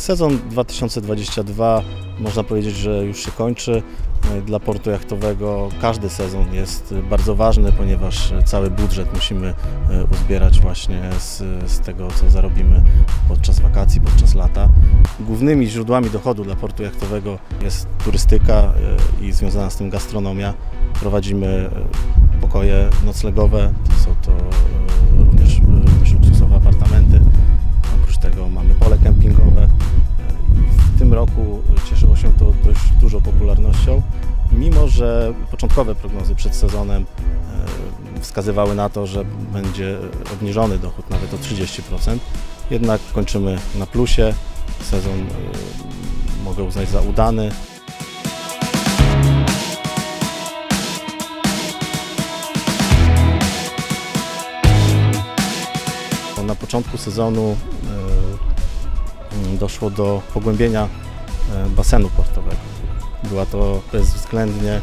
Sezon 2022 można powiedzieć, że już się kończy. Dla portu jachtowego każdy sezon jest bardzo ważny, ponieważ cały budżet musimy e, uzbierać właśnie z, z tego, co zarobimy podczas wakacji, podczas lata. Głównymi źródłami dochodu dla portu jachtowego jest turystyka e, i związana z tym gastronomia. Prowadzimy e, pokoje noclegowe, są to roku cieszyło się to dość dużą popularnością, mimo że początkowe prognozy przed sezonem e, wskazywały na to, że będzie obniżony dochód nawet o 30%. Jednak kończymy na plusie. Sezon e, mogę uznać za udany. Na początku sezonu e, doszło do pogłębienia basenu portowego. Była to bezwzględnie e,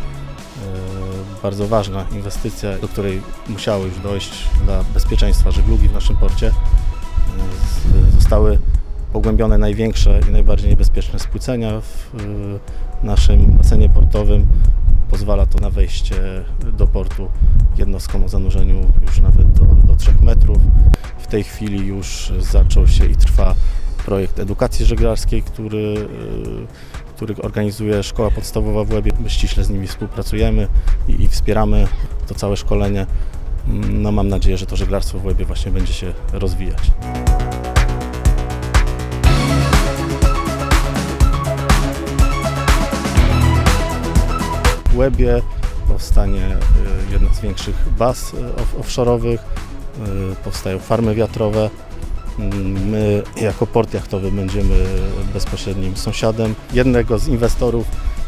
bardzo ważna inwestycja, do której musiało już dojść dla bezpieczeństwa żeglugi w naszym porcie. E, Zostały pogłębione największe i najbardziej niebezpieczne spłycenia w e, naszym basenie portowym. Pozwala to na wejście do portu jednostkom o zanurzeniu już nawet do, do 3 metrów. W tej chwili już zaczął się i trwa projekt edukacji żeglarskiej, który, y, który organizuje Szkoła Podstawowa w Łebie. My ściśle z nimi współpracujemy i, i wspieramy to całe szkolenie. Mm, No, mam nadzieję, że to żeglarstwo w Łebie właśnie będzie się rozwijać. W Łebie powstanie y, jedna z większych baz y, off- offshorowych, y, powstają farmy wiatrowe. Mm, My jako port jachtowy będziemy bezpośrednim sąsiadem jednego z inwestorów.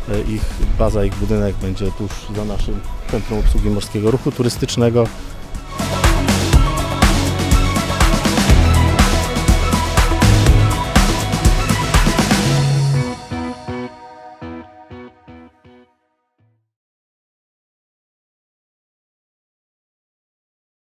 Y, Ich baza, ich budynek będzie tuż za naszym Centrum Obsługi Morskiego Ruchu Turystycznego.